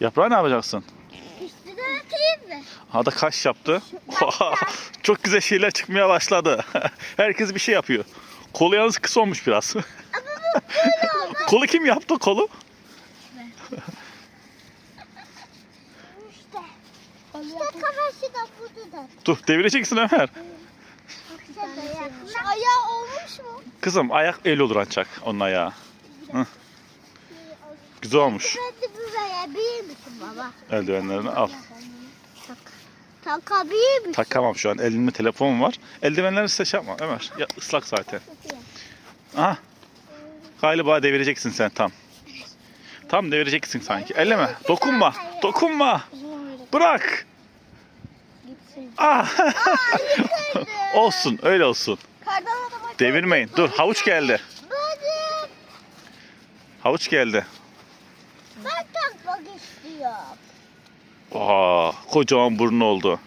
Yaprağı ne yapacaksın? Üstüne atayım mı? Ha da kaş yaptı. Çok güzel şeyler çıkmaya başladı. Herkes bir şey yapıyor. Kolu yalnız kısa olmuş biraz. Kolu kim yaptı kolu? İşte. İşte kafası da burada da. Dur devireceksin Ömer. Şu ayağı olmuş mu? Kızım ayak el olur ancak onun ayağı. Güzel olmuş. Eldivenlerini al. Tak. Takabilir misin? Takamam şu an. Elimde telefon var. Eldivenlerini size şey yapma Ömer. Ya ıslak zaten. Aha. Galiba devireceksin sen tam. Tam devireceksin sanki. Elleme. Dokunma. Dokunma. Bırak. Ah. olsun. Öyle olsun. Devirmeyin. Dur. Havuç geldi. Havuç geldi. Ben takmak istiyorum. Aa, kocaman burnu oldu.